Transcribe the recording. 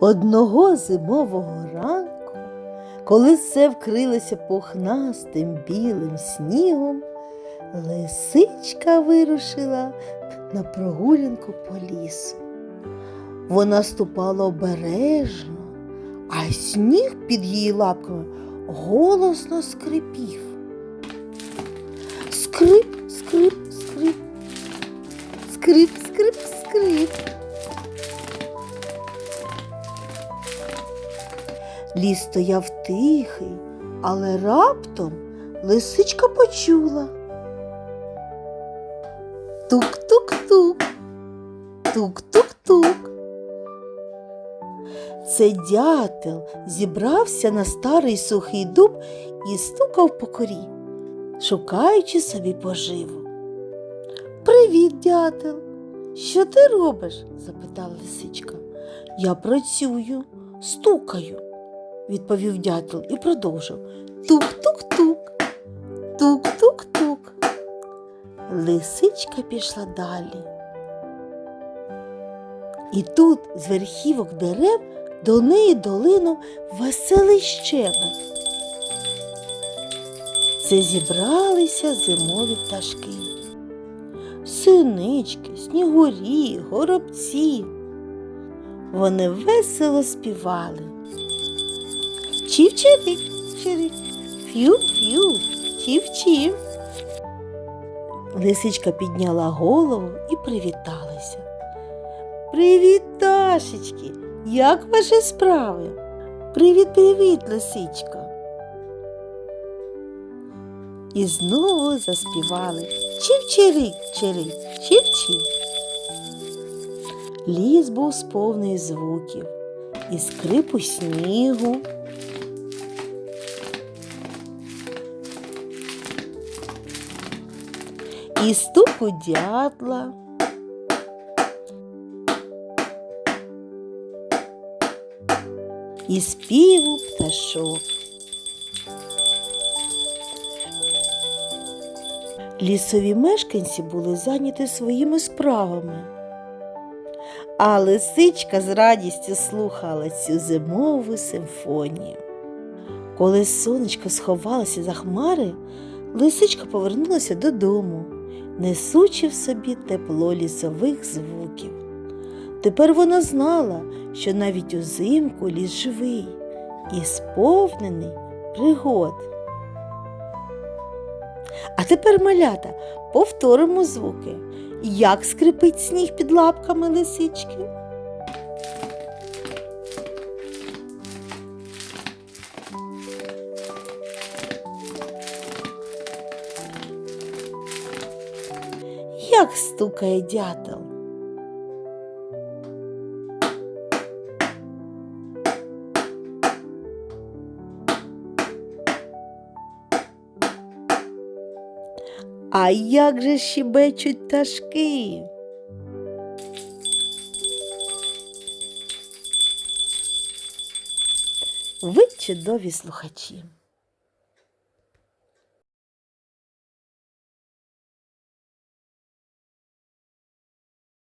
Одного зимового ранку, коли все вкрилося пухнастим білим снігом, лисичка вирушила на прогулянку по лісу. Вона ступала обережно, а сніг під її лапками голосно скрипів. Скрип, скрип, Ліс стояв тихий, але раптом лисичка почула. Тук-тук-тук, тук-тук-тук. Це дятел зібрався на старий сухий дуб і стукав по корі, шукаючи собі поживу. Привіт, дятел. Що ти робиш? запитала лисичка. Я працюю, стукаю, відповів дятел і продовжив. Тук-тук-тук, тук-тук-тук. Лисичка пішла далі. І тут з верхівок дерев до неї долинув веселий щебет. Це зібралися зимові пташки. Синички, снігурі, горобці. Вони весело співали. Чів-чирик, чирик, ф'ю-ф'ю, чів-чів. Лисичка підняла голову і привіталася. Привіт, Ташечки! Як ваші справи? Привіт, привіт, лисичка. І знову заспівали Чів-чирик, чирик, чів-чів. Ліс був сповний звуків і скрипу снігу. І стуку дятла. І співу пташок. Лісові мешканці були зайняті своїми справами. А лисичка з радістю слухала цю зимову симфонію. Коли сонечко сховалося за хмари, лисичка повернулася додому, несучи в собі тепло лісових звуків. Тепер вона знала, що навіть узимку ліс живий і сповнений пригод. А тепер, малята, повторимо звуки. Як скрипить сніг під лапками лисички? Як стукає дятел? А як же щебечуть пташки? Ви чудові слухачі.